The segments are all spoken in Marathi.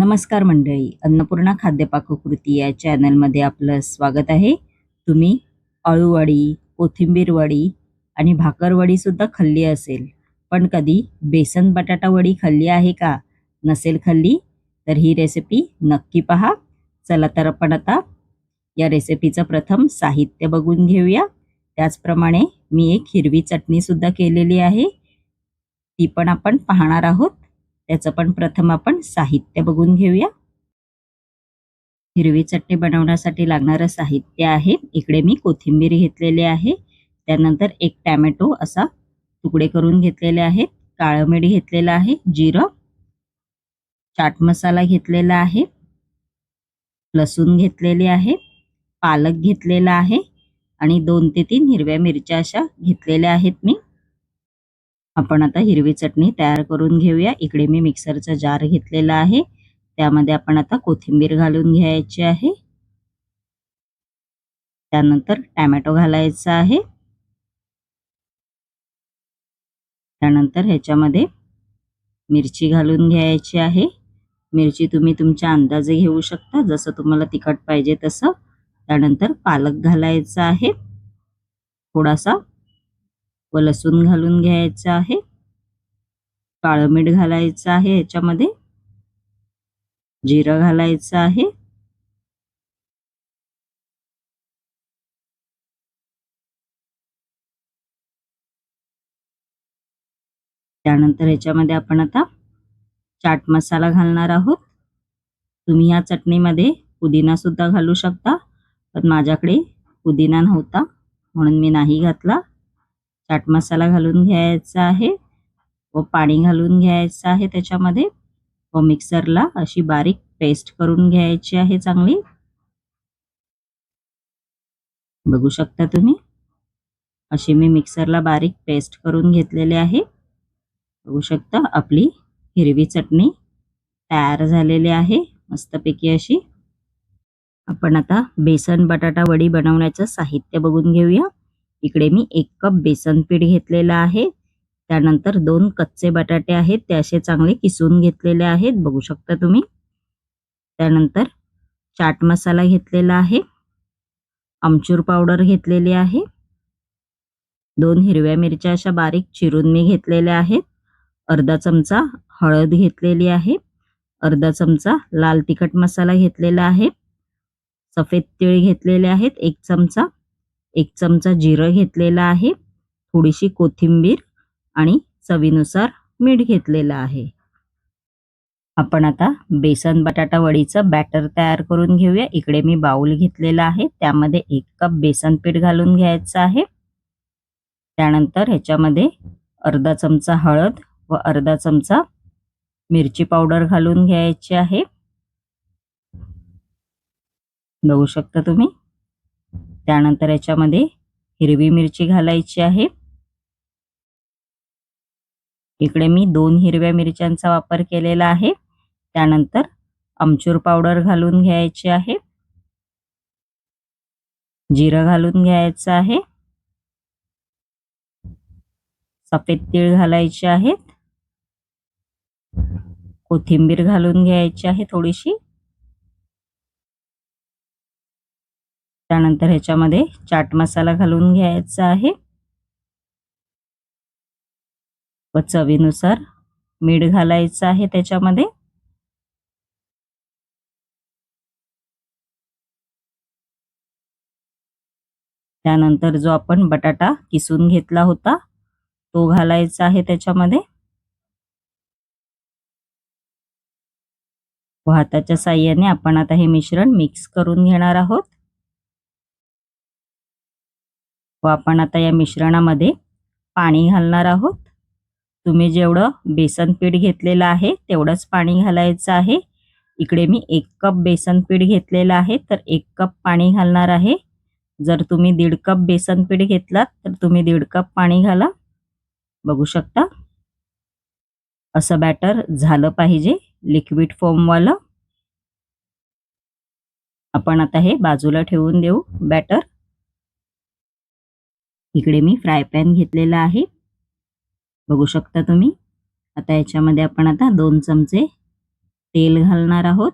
नमस्कार मंडळी अन्नपूर्णा खाद्यपाककृती या चॅनलमध्ये आपलं स्वागत आहे. तुम्ही अळूवडी कोथिंबीर वडी आणि भाकरवडीसुद्धा खाल्ली असेल. पण कधी बेसन बटाटा वडी खाल्ली आहे का? नसेल खाल्ली? तर ही रेसिपी नक्की पहा. चला तर आपण आता या रेसिपीचं प्रथम साहित्य बघून घेऊया. त्याचप्रमाणे मी एक हिरवी चटणीसुद्धा केलेली आहे. ती पण आपण पाहणार आहोत. त्याचं पण प्रथम आपण साहित्य बघून घेऊया. हिरवी चटणी बनवण्यासाठी लागणारं साहित्य आहे. इकडे मी कोथिंबीर घेतलेली आहे. त्यानंतर एक टॅमॅटो असा तुकडे करून घेतलेले आहेत. काळं मीठ घेतलेलं आहे. जिरं चाट मसाला घेतलेला आहे. लसूण घेतलेले आहे. पालक घेतलेला आहे. आणि दोन ते तीन हिरव्या मिरच्या अशा घेतलेल्या आहेत मी. आपण आता हिरवी चटणी तयार करून घेऊया. इकडे मी मिक्सरचा जार घेतलेला आहे. त्यामध्ये आपण आता कोथिंबीर घालून घ्यायची आहे. त्यानंतर टॅमॅटो घालायचा आहे. त्यानंतर ह्याच्यामध्ये मिरची घालून घ्यायची आहे. मिरची तुम्ही तुमच्या अंदाजे घेऊ शकता. जसं तुम्हाला तिखट पाहिजे तसं. त्यानंतर पालक घालायचा आहे. थोडासा व लसूण घालून घ्यायचं आहे. काळं मीठ घालायचं आहे याच्यामध्ये. जिरं घालायचं आहे. त्यानंतर ह्याच्यामध्ये आपण आता चाट मसाला घालणार आहोत. तुम्ही या चटणीमध्ये पुदिना सुद्धा घालू शकता पण माझ्याकडे पुदिना नव्हता म्हणून मी नाही घातला. चाट मसाला घालून घ्यायचा आहे व पाणी घालून घ्यायचं आहे त्याच्यामध्ये व मिक्सरला अशी बारीक पेस्ट करून घ्यायची आहे चांगली. बघू शकता तुम्ही? अशी मी मिक्सरला बारीक पेस्ट करून घेतलेले आहे. बघू शकता आपली हिरवी चटणी तयार झालेली आहे मस्तपैकी अशी. आपण आता बेसन बटाटा वडी बनवण्याचं साहित्य बघून घेऊया. इकडे मी एक कप बेसन पीठ घेतलेलं आहे. त्यानंतर दोन कच्चे बटाटे आहेत ते असे चांगले किसून घेतलेले आहेत बघू शकता तुम्ही. त्यानंतर चाट मसाला घेतलेला आहे. आमचूर पावडर घेतलेली आहे. दोन हिरव्या मिरच्या अशा बारीक चिरून मी घेतलेल्या आहेत. अर्धा चमचा हळद घेतलेली आहे. अर्धा चमचा लाल तिखट मसाला घेतलेला आहे. सफेद तीळ घेतलेले आहेत. एक चमचा एक चमचा जिरं घेतलेला आहे थोडीशी कोथिंबीर आणि चवीनुसार मीठ घेतलेलं आहे. आपण आता बेसन बटाटा वडीचं बॅटर तयार करून घेऊया. इकडे मी बाउल घेतलेला आहे. त्यामध्ये एक कप बेसन पीठ घालून घ्यायचं आहे. त्यानंतर ह्याच्यामध्ये अर्धा चमचा हळद व अर्धा चमचा मिरची पावडर घालून घ्यायची आहे. बघू शकता तुम्ही? त्यानंतर याच्यामध्ये हिरवी मिरची घालायची आहे. इकडे मी दोन हिरव्या मिरच्यांचा वापर केलेला आहे. त्यानंतर आमचूर पावडर घालून घ्यायची आहे. जिरं घालून घ्यायचं आहे. सफेद तीळ घालायचे आहेत. कोथिंबीर घालून घ्यायची आहे थोडीशी. त्यानंतर ह्याच्यामध्ये चाट मसाला घालून घ्यायचा आहे. व चवीनुसार मीठ घालायचं आहे त्याच्यामध्ये. त्यानंतर जो आपण बटाटा किसून घेतला होता तो घालायचा आहे त्याच्यामध्ये. व हाताच्या साह्याने आपण आता हे मिश्रण मिक्स करून घेणार आहोत. व आपण आता या मिश्रणामध्ये पाणी घालणार आहोत. तुम्ही जेवढं बेसन पीठ घेतलेलं आहे तेवढंच पाणी घालायचं आहे. इकडे मी एक कप बेसन पीठ घेतलेलं आहे तर एक कप पाणी घालणार आहे. जर तुम्ही दीड कप बेसन पीठ घेतलात तर तुम्ही दीड कप पाणी घाला. बघू शकता? असं बॅटर झालं पाहिजे लिक्विड फॉर्मवालं आपण आता हे बाजूला ठेवून देऊ बॅटर इकडे मी फ्राय पॅन घेतलेला आहे. बघू शकता तुम्ही. आता याच्यामध्ये आपण आता दोन चमचे तेल घालणार आहोत.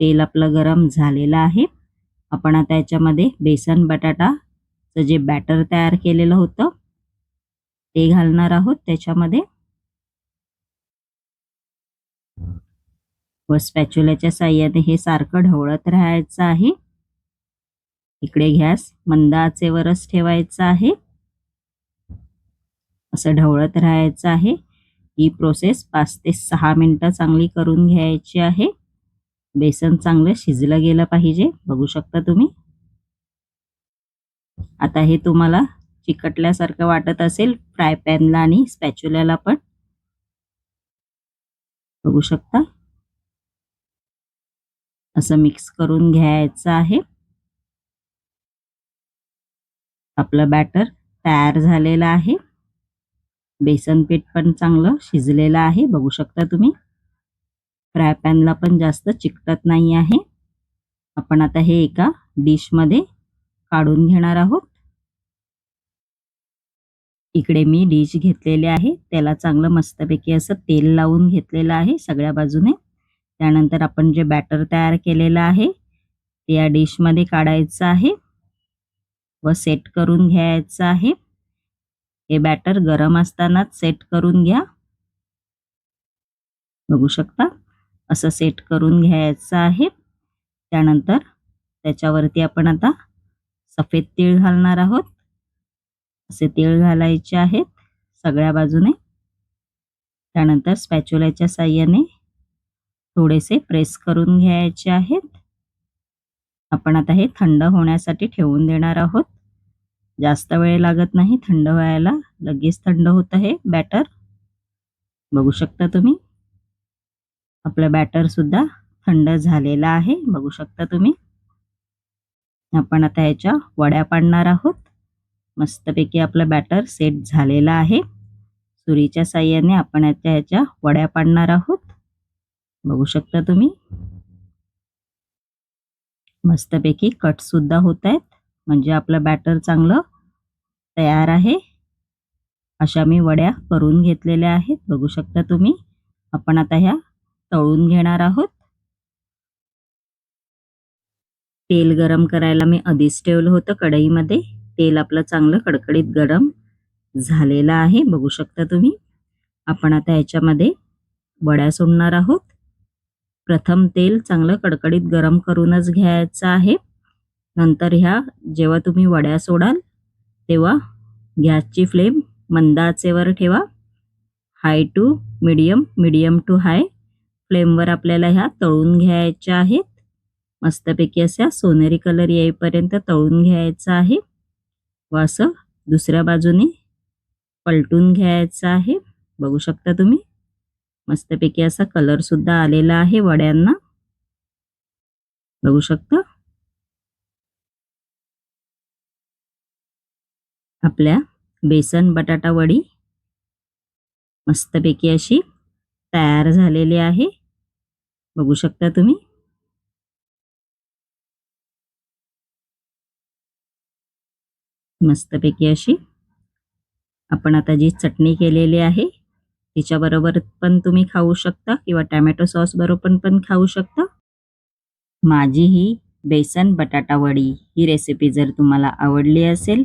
तेल आपलं गरम झालेलं आहे. आपण आता याच्यामध्ये बेसन बटाटाचं जे बॅटर तयार केलेलं होतं ते घालणार आहोत त्याच्यामध्ये. व स्पॅच्युलाच्या साह्याने हे सारखं ढवळत राहायचं आहे. इकडे गॅस मंद आचेवरच ठेवायचा आहे. असं ढवळत राहायचं आहे. ही प्रोसेस पाच ते सहा मिनटं चांगली करून घ्यायची आहे. बेसन चांगलं शिजलं गेलं पाहिजे. बघू शकता तुम्ही. आता हे तुम्हाला चिकटल्यासारखं वाटत असेल फ्राय पॅनला आणि स्पॅच्युल्याला पण. बघू शकता. असं मिक्स करून घ्यायचं आहे. आपलं बॅटर तयार झालेलं आहे. बेसन पीठ पण चांगलं शिजलेलं आहे. बघू शकता तुम्ही. फ्राय पॅनला पण जास्त चिकटत नाही आहे. आपण आता हे एका डिशमध्ये काढून घेणार आहोत. इकडे मी डिश घेतलेली आहे. त्याला चांगलं मस्तपैकी असं तेल लावून घेतलेलं आहे सगळ्या बाजूने. त्यानंतर आपण जे बॅटर तयार केलेलं आहे ते या डिशमध्ये काढायचं आहे. व सेट करून घ्यायचं आहे. हे बॅटर गरम असतानाच सेट करून घ्या. बघू शकता? असं सेट करून घ्यायचं आहे. त्यानंतर त्याच्यावरती आपण आता सफेद तीळ घालणार आहोत. असे तीळ घालायचे आहेत सगळ्या बाजूने. त्यानंतर स्पॅच्युलाच्या साह्याने थोडेसे प्रेस करून घ्यायचे आहेत. आपण आता हे थंड होण्यासाठी ठेवून देणार आहोत. जास्त वेळ लागत नाही थंड व्हायला लगेच थंड होत आहे. बॅटर बघू शकता तुम्ही. आपलं बॅटर सुद्धा थंड झालेला आहे बघू शकता तुम्ही. आपण आता याच्या वड्या पाडणार आहोत. मस्तपैकी आपलं बॅटर सेट झालेला आहे. सुरीच्या साह्याने आपण आता ह्याच्या वड्या पाडणार आहोत. बघू शकता तुम्ही. मस्तपैकी कट सुद्धा होत आहेत. म्हणजे आपलं बॅटर चांगलं तयार आहे. अशा मी वड्या करून घेतलेल्या आहेत. बघू शकता तुम्ही. आपण आता ह्या तळून घेणार आहोत. तेल गरम करायला मी आधीच ठेवलं होतं कढईमध्ये. तेल आपलं चांगलं कडकडीत गरम झालेलं आहे. बघू शकता तुम्ही. आपण आता ह्याच्यामध्ये वड्या सोडणार आहोत. प्रथम तेल चांगलं कडकडीत गरम करूनच घ्यायचं आहे. नंतर ह्या जेव्हा तुम्ही वड्या सोडाल तेव्हा गॅसची फ्लेम मंद आचेवर ठेवा. High to medium medium to high. फ्लेमवर आपल्याला ह्या तळून घ्यायच्या आहेत. मस्तपैकी अशा सोनेरी कलर येईपर्यंत तळून घ्यायचं आहे. व असं दुसऱ्या बाजूने पलटून घ्यायचं आहे. बघू शकता तुम्ही? मस्तपैकी असा कलर सुद्धा आलेला आहे वड्यांना. बघू शकता? आपल्या बेसन बटाटा वडी मस्तपैकी अशी तयार झालेली आहे. बघू शकता तुम्ही. मस्तपैकी अशी आपण आता जी चटणी केलेली आहे तिच्याबरोबर पण तुम्ही खाऊ शकता किंवा टॅमॅटो सॉस बरोबर पण खाऊ शकता. माझी ही बेसन बटाटा वडी ही रेसिपी जर तुम्हाला आवडली असेल